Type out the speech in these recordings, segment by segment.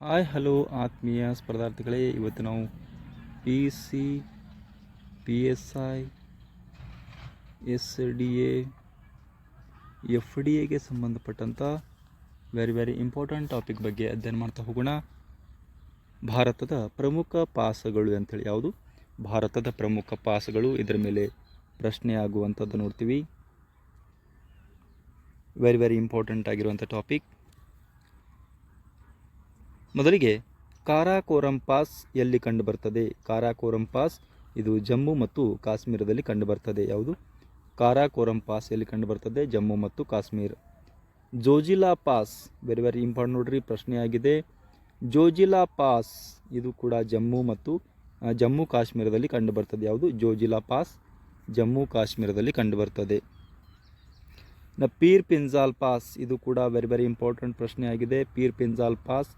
Hi, hello ಆತ್ಮೀಯ ಸ್ಪರ್ಧಾರ್ಥಿಗಳೇ. ಇವತ್ತು ನಾವು P C, P S I, S D A, F D ಎಗೆ ಸಂಬಂಧಪಟ್ಟಂಥ ವೆರಿ ವೆರಿ ಇಂಪಾರ್ಟೆಂಟ್ ಟಾಪಿಕ್ ಬಗ್ಗೆ ಅಧ್ಯಯನ ಮಾಡ್ತಾ ಹೋಗೋಣ. ಭಾರತದ ಪ್ರಮುಖ ಪಾಸಗಳು ಅಂಥೇಳಿ ಯಾವುದು? ಭಾರತದ ಪ್ರಮುಖ ಪಾಸಗಳು ಇದರ ಮೇಲೆ ಪ್ರಶ್ನೆ ಆಗುವಂಥದ್ದು ನೋಡ್ತೀವಿ. ವೆರಿ ವೆರಿ ಇಂಪಾರ್ಟೆಂಟ್ ಆಗಿರುವಂಥ ಟಾಪಿಕ್ ಮೊದಲಿಗೆ ಕಾರಾಕೋರಂ ಪಾಸ್ ಎಲ್ಲಿ ಕಂಡುಬರ್ತದೆ? ಕಾರಾಕೋರಂ ಪಾಸ್ ಇದು ಜಮ್ಮು ಮತ್ತು ಕಾಶ್ಮೀರದಲ್ಲಿ ಕಂಡುಬರ್ತದೆ. ಯಾವುದು? ಕಾರಾಕೋರಂ ಪಾಸ್ ಎಲ್ಲಿ ಕಂಡುಬರ್ತದೆ? ಜಮ್ಮು ಮತ್ತು Kashmir. Zojila pass very very important ನೋಡ್ರಿ ಪ್ರಶ್ನೆ ಆಗಿದೆ ಜೋಜಿಲಾ ಪಾಸ್ ಇದು ಕೂಡ ಜಮ್ಮು ಮತ್ತು ಜಮ್ಮು ಕಾಶ್ಮೀರದಲ್ಲಿ ಕಂಡುಬರ್ತದೆ. ಯಾವುದು? ಜೋಜಿಲಾ ಪಾಸ್ ಜಮ್ಮು ಕಾಶ್ಮೀರದಲ್ಲಿ ಕಂಡುಬರ್ತದೆ. ನ ಪೀರ್ ಪಿಂಜಾಲ್ ಪಾಸ್, ಇದು ಕೂಡ ವೆರಿ ವೆರಿ ಇಂಪಾರ್ಟೆಂಟ್ ಪ್ರಶ್ನೆ ಆಗಿದೆ ಪೀರ್ ಪಿಂಜಾಲ್ ಪಾಸ್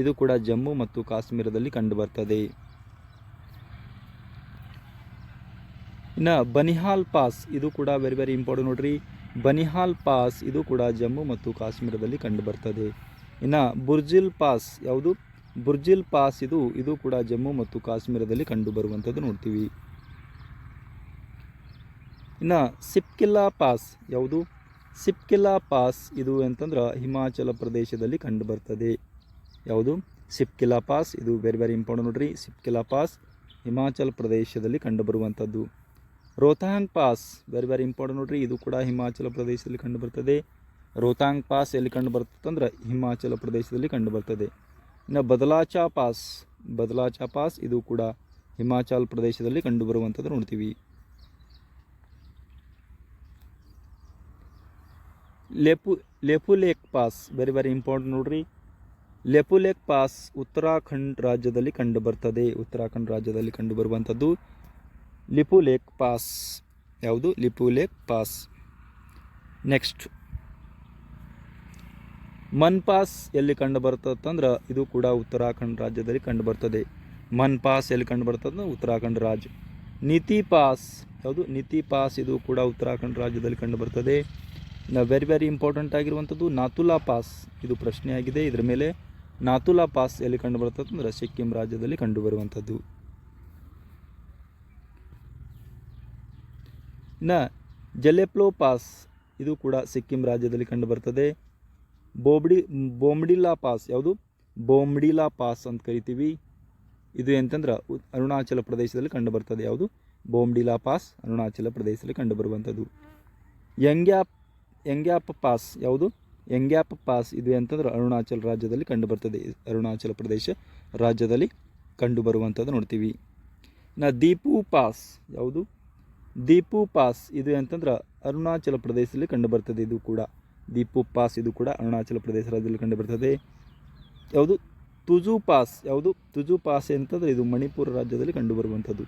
ಇದು ಕೂಡ ಜಮ್ಮು ಮತ್ತು ಕಾಶ್ಮೀರದಲ್ಲಿ ಕಂಡುಬರ್ತದೆ ಇನ್ನು ಬನಿಹಾಲ್ ಪಾಸ್, ಇದು ಕೂಡ ವೆರಿ ವೆರಿ ಇಂಪಾರ್ಟೆಂಟ್ ನೋಡ್ರಿ. ಬನಿಹಾಲ್ ಪಾಸ್, ಇದು ಕೂಡ ಜಮ್ಮು ಮತ್ತು ಕಾಶ್ಮೀರದಲ್ಲಿ ಕಂಡುಬರ್ತದೆ ಇನ್ನು ಬುರ್ಜಿಲ್ ಪಾಸ್ ಯಾವುದು? ಬುರ್ಜಿಲ್ ಪಾಸ್ ಇದು ಇದು ಕೂಡ ಜಮ್ಮು ಮತ್ತು ಕಾಶ್ಮೀರದಲ್ಲಿ ಕಂಡುಬರುವಂಥದ್ದು ನೋಡ್ತೀವಿ. ಇನ್ನು ಸಿಪ್ಕಿಲ್ಲಾ ಪಾಸ್ ಯಾವುದು? ಸಿಪ್ಕಿಲ್ಲಾ ಪಾಸ್ ಇದು ಅಂತಂದ್ರೆ ಹಿಮಾಚಲ ಪ್ರದೇಶದಲ್ಲಿ ಕಂಡುಬರ್ತದೆ ಯಾವುದು? ಸಿಪ್ಕಿಲಾ ಪಾಸ್. ಇದು ವೆರಿ ವೆರಿ ಇಂಪಾರ್ಟೆಂಟ್ ನೋಡ್ರಿ. ಸಿಪ್ಕಿಲಾ ಪಾಸ್. ಹಿಮಾಚಲ ಪ್ರದೇಶದಲ್ಲಿ ಕಂಡುಬರುವಂಥದ್ದು. Rohtang pass. Very very important ನೋಡ್ರಿ. ಇದು ಕೂಡ ಹಿಮಾಚಲ ಪ್ರದೇಶದಲ್ಲಿ ಕಂಡುಬರ್ತದೆ. ರೋಹ್ತಾಂಗ್ ಪಾಸ್ ಎಲ್ಲಿ ಕಂಡುಬರ್ತದೆ ಅಂದ್ರೆ ಹಿಮಾಚಲ ಪ್ರದೇಶದಲ್ಲಿ ಕಂಡುಬರ್ತದೆ. ಇನ್ನು ಬದಲಾಚಾ ಪಾಸ್. ಬದಲಾಚಾ ಪಾಸ್, ಇದು ಕೂಡ ಹಿಮಾಚಲ ಪ್ರದೇಶದಲ್ಲಿ ಕಂಡುಬರುವಂಥದ್ದು ನೋಡ್ತೀವಿ. Lipulekh pass. Very very important ನೋಡ್ರಿ. ಲೆಪುಲೇಕ್ ಪಾಸ್ ಉತ್ತರಾಖಂಡ್ ರಾಜ್ಯದಲ್ಲಿ ಕಂಡುಬರ್ತದೆ. ಉತ್ತರಾಖಂಡ್ ರಾಜ್ಯದಲ್ಲಿ ಕಂಡುಬರುವಂಥದ್ದು ಲಿಪುಲೇಕ್ ಪಾಸ್. ಯಾವುದು? Lipulekh pass. Next. Mana pass ಎಲ್ಲಿ ಕಂಡುಬರ್ತದಂದ್ರೆ ಇದು ಕೂಡ ಉತ್ತರಾಖಂಡ್ ರಾಜ್ಯದಲ್ಲಿ ಕಂಡುಬರ್ತದೆ. ಮನ್ ಪಾಸ್ ಎಲ್ಲಿ ಕಂಡುಬರ್ತದ ಉತ್ತರಾಖಂಡ್ ರಾಜ್ಯ. ನೀತಿ ಪಾಸ್. ಯಾವುದು? ನೀತಿ ಪಾಸ್ ಇದು ಕೂಡ ಉತ್ತರಾಖಂಡ್ ರಾಜ್ಯದಲ್ಲಿ ಕಂಡುಬರ್ತದೆ. ವೆರಿ ವೆರಿ ಇಂಪಾರ್ಟೆಂಟ್ ಆಗಿರುವಂಥದ್ದು ನಾತುಲಾ ಪಾಸ್. ಇದು ಪ್ರಶ್ನೆ ಆಗಿದೆ ಇದರ ಮೇಲೆ ನಾತುಲಾ ಪಾಸ್ ಎಲ್ಲಿ ಕಂಡುಬರ್ತದೆ ಅಂದ್ರೆ ಸಿಕ್ಕಿಂ ರಾಜ್ಯದಲ್ಲಿ ಕಂಡುಬರುವಂಥದ್ದು. ಇನ್ನು ಜಲೆಪ್ಲೋ ಪಾಸ್, ಇದು ಕೂಡ ಸಿಕ್ಕಿಂ ರಾಜ್ಯದಲ್ಲಿ ಕಂಡುಬರ್ತದೆ. ಬೋಬ್ಡಿ, ಬೋಮ್ಡಿಲಾ ಪಾಸ್ ಯಾವುದು? ಬೋಮ್ಡಿಲಾ ಪಾಸ್ ಅಂತ ಕರಿತೀವಿ. ಇದು ಎಂತಂದ್ರೆ ಅರುಣಾಚಲ ಪ್ರದೇಶದಲ್ಲಿ ಕಂಡುಬರ್ತದೆ ಯಾವುದು? ಬೋಮ್ಡಿಲಾ ಪಾಸ್, ಅರುಣಾಚಲ ಪ್ರದೇಶದಲ್ಲಿ ಕಂಡುಬರುವಂಥದ್ದು. ಯಂಗ್ಯಾಪ್ ಯಂಗ್ಯಾಪ್ ಪಾಸ್ ಯಾವುದು? ಯಂಗ್ಯಾಪ್ ಪಾಸ್ ಇದು ಅಂತಂದ್ರೆ ಅರುಣಾಚಲ ರಾಜ್ಯದಲ್ಲಿ ಕಂಡುಬರ್ತದೆ. ಅರುಣಾಚಲ ಪ್ರದೇಶ ರಾಜ್ಯದಲ್ಲಿ ಕಂಡುಬರುವಂಥದ್ದು ನೋಡ್ತೀವಿ. ನಾ ದೀಪು ಪಾಸ್ ಯಾವುದು? ದೀಪು ಪಾಸ್ ಇದು ಅಂತಂದ್ರೆ ಅರುಣಾಚಲ ಪ್ರದೇಶದಲ್ಲಿ ಕಂಡುಬರ್ತದೆ ಇದು ಕೂಡ. ದೀಪು ಪಾಸ್ ಇದು ಕೂಡ ಅರುಣಾಚಲ ಪ್ರದೇಶ ರಾಜ್ಯದಲ್ಲಿ ಕಂಡುಬರ್ತದೆ. ಯಾವುದು? ತುಜು ಪಾಸ್ ಯಾವುದು? ತುಜು ಪಾಸ್ ಅಂತಂದರೆ ಇದು ಮಣಿಪುರ ರಾಜ್ಯದಲ್ಲಿ ಕಂಡುಬರುವಂಥದ್ದು.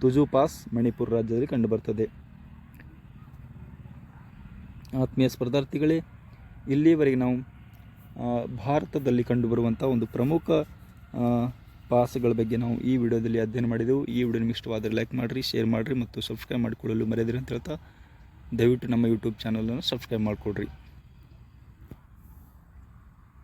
ತುಜು ಪಾಸ್ ಮಣಿಪುರ ರಾಜ್ಯದಲ್ಲಿ ಕಂಡುಬರ್ತದೆ. ಆತ್ಮೀಯ ಸ್ಪರ್ಧಾರ್ಥಿಗಳೇ ಇಲ್ಲಿವರೆಗೆ ನಾವು ಭಾರತದಲ್ಲಿ ಕಂಡುಬರುವಂಥ ಒಂದು ಪ್ರಮುಖ ಪಾಸ್ಗಳ ಬಗ್ಗೆ ನಾವು ಈ ವಿಡಿಯೋದಲ್ಲಿ ಅಧ್ಯಯನ ಮಾಡಿದೆವು. ಈ ವಿಡಿಯೋ ನಿಮಗೆ ಇಷ್ಟವಾದರೆ ಲೈಕ್ ಮಾಡಿರಿ ಶೇರ್ ಮಾಡಿರಿ ಮತ್ತು ಸಬ್ಸ್ಕ್ರೈಬ್ ಮಾಡಿಕೊಳ್ಳಲು ಮರೆಯದಿರಿ ಅಂತ ಹೇಳ್ತಾ ದಯವಿಟ್ಟು ನಮ್ಮ ಯೂಟ್ಯೂಬ್ ಚಾನಲನ್ನು ಸಬ್ಸ್ಕ್ರೈಬ್ ಮಾಡಿಕೊಡ್ರಿ.